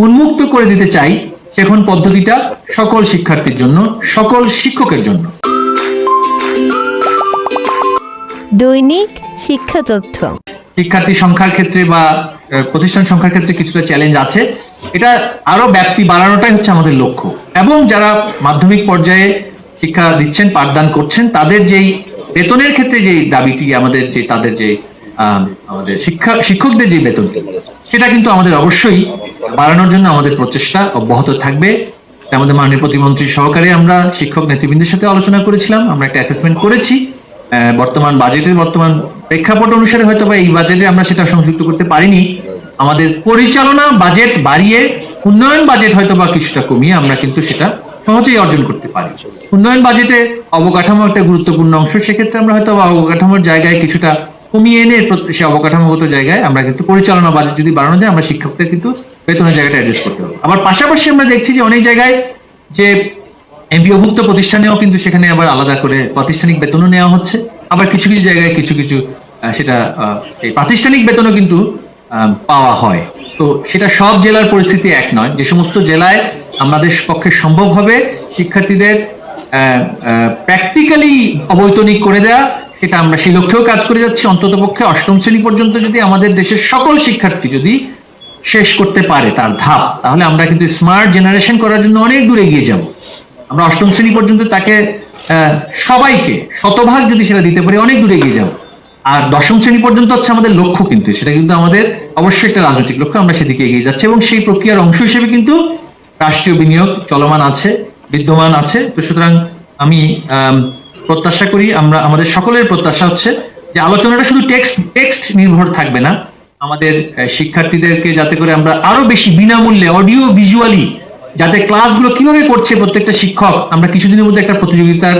উন্মুক্ত করে দিতে চাই এখন পদ্ধতিটা সকল শিক্ষার্থীর জন্য সকল শিক্ষকের জন্য। দৈনিক শিক্ষা তথ্য। শিক্ষার্থী সংখ্যার ক্ষেত্রে বা প্রতিষ্ঠান সংখ্যার ক্ষেত্রে কিছুটা চ্যালেঞ্জ আছে। এটা আরও ব্যাপ্তি বাড়ানোটাই হচ্ছে আমাদের লক্ষ্য। এবং যারা মাধ্যমিক পর্যায়ে শিক্ষা দিচ্ছেন পাঠদান করছেন তাদের যেই বেতনের ক্ষেত্রে যে দাবিটি আমাদের যে তাদের যে আহ, আমাদের শিক্ষা শিক্ষকদের যে বেতনটি সেটা কিন্তু আমাদের অবশ্যই বাড়ানোর জন্য আমাদের প্রচেষ্টা অব্যাহত থাকবে। আমাদের মাননীয় প্রতিমন্ত্রী সহকারে আমরা শিক্ষক নেতৃবৃন্দের সাথে আলোচনা করেছিলাম, আমরা একটা অ্যাসেসমেন্ট করেছি। বর্তমান বাজেটের বর্তমান প্রেক্ষাপট অনুসারে হয়তো বা এই বাজেটে আমরা সেটা সংযুক্ত করতে পারিনি। আমাদের পরিচালনা বাজেট বাড়িয়ে উন্নয়ন বাজেট হয়তো বা কিছুটা কমিয়ে আমরা কিন্তু সেটা সহজেই অর্জন করতে পারি। উন্নয়ন বাজেটে অবকাঠামো একটা গুরুত্বপূর্ণ অংশ, সেক্ষেত্রে আমরা হয়তো অবকাঠামোর জায়গায় কিছুটা কমিয়ে এনে সে অবকাঠামোগত জায়গায় আমরা কিন্তু পরিচালনা বাজেট যদি বাড়ানো যায়, আমরা শিক্ষকদের কিন্তু বেতনের জায়গাটা অ্যাডজাস্ট করতে পারব আবার পাশাপাশি আমরা দেখছি যে অনেক জায়গায় যে প্রতিষ্ঠানেও কিন্তু সেখানে আবার আলাদা করে প্রাতিষ্ঠানিক বেতনও নেওয়া হচ্ছে। আবার কিছু কিছু জায়গায় কিছু কিছু সেটা প্রাতিষ্ঠানিক বেতনও কিন্তু পাওয়া হয়। তো সেটা সব জেলার পরিস্থিতি এক নয়। যে সমস্ত জেলায় আমাদের পক্ষে সম্ভব হবে শিক্ষার্থীদের প্র্যাকটিক্যালি অবৈতনিক করে দেওয়া সেটা আমরা সেই লক্ষ্যেও কাজ করে যাচ্ছি। অন্তত পক্ষে অষ্টম শ্রেণি পর্যন্ত যদি আমাদের দেশের সকল শিক্ষার্থী যদি শেষ করতে পারে তার ধাপ, তাহলে আমরা কিন্তু স্মার্ট জেনারেশন করার জন্য অনেক দূরে এগিয়ে যাব। আমরা অষ্টম শ্রেণি পর্যন্ত তাকে সবাইকে, শতভাগ যদি সেটা দিতে পারি, অনেক দূরে এগিয়ে যাব। আর দশম শ্রেণি পর্যন্ত হচ্ছে আমাদের লক্ষ্য কিন্তু, সেটা কিন্তু আমাদের অবশ্যই একটা রাজনৈতিক লক্ষ্য, আমরা সেদিকে এগিয়ে যাচ্ছি এবং সেই প্রক্রিয়ার অংশ হিসেবে কিন্তু রাষ্ট্রীয় বিনিয়োগ চলমান আছে, বিদ্যমান আছে। তো সুতরাং আমি প্রত্যাশা করি আমরা, আমাদের সকলের প্রত্যাশা হচ্ছে যে আলোচনাটা শুধু টেক্সট টেক্সট নির্ভর থাকবে না আমাদের শিক্ষার্থীদেরকে যাতে করে আমরা আরও বেশি বিনামূল্যে অডিও ভিজুয়ালি যাতে ক্লাসগুলো কীভাবে করছে প্রত্যেকটা শিক্ষক, আমরা কিছুদিনের মধ্যে একটা প্রতিযোগিতার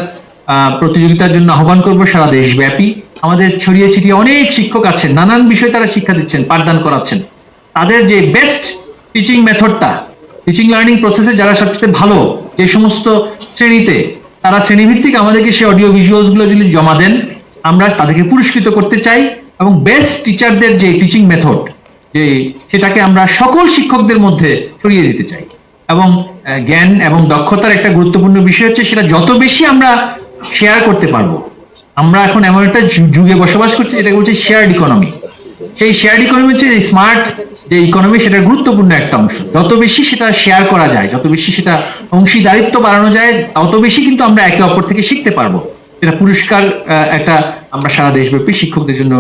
প্রতিযোগিতার জন্য আহ্বান করব সারা দেশব্যাপী। আমাদের ছড়িয়ে ছিটিয়ে অনেক শিক্ষক আছেন, নানান বিষয়ে তারা শিক্ষা দিচ্ছেন, পাঠদান করাচ্ছেন। তাদের যে বেস্ট টিচিং মেথডটা টিচিং লার্নিং প্রসেসে যারা সবচেয়ে ভালো, যে সমস্ত শ্রেণীতে, তারা শ্রেণীভিত্তিক আমাদেরকে সেই অডিও ভিজুয়ালসগুলো যদি জমা দেন, আমরা তাদেরকে পুরস্কৃত করতে চাই। এবং বেস্ট টিচারদের যে টিচিং মেথড যে সেটাকে আমরা সকল শিক্ষকদের মধ্যে ছড়িয়ে দিতে চাই। এবং জ্ঞান এবং দক্ষতার একটা গুরুত্বপূর্ণ বিষয় হচ্ছে সেটা যত বেশি আমরা শেয়ার করতে পারব, আমরা এখন এমন একটা যুগে বসবাস করছি যেটাকে বলছে শেয়ার্ড ইকোনমি সেই শেয়ার্ড ইকোনমি হচ্ছে স্মার্ট যে ইকোনমি সেটা গুরুত্বপূর্ণ একটা অংশ। যত বেশি সেটা শেয়ার করা যায়, যত বেশি সেটা অংশীদারিত্ব বাড়ানো যায়, তত বেশি কিন্তু আমরা একে অপর থেকে শিখতে পারব। এটা পুরস্কার একটা আমরা সারা দেশব্যাপী শিক্ষকদের জন্য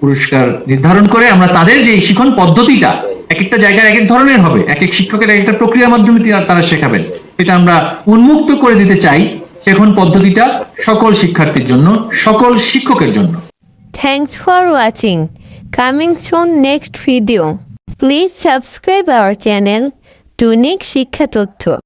পুরস্কার নির্ধারণ করে আমরা তাদের যে শিক্ষণ পদ্ধতিটা এক একটা জায়গায় এক এক ধরনের হবে এক এক শিক্ষকের এক একটা প্রক্রিয়ার মাধ্যমে তারা শেখাবেন এটা আমরা উন্মুক্ত করে দিতে চাই শেখন পদ্ধতিটা সকল শিক্ষার্থীর জন্য, সকল শিক্ষকের জন্য Thanks for watching. Coming soon next video. Please subscribe our channel দৈনিক শিক্ষা তথ্য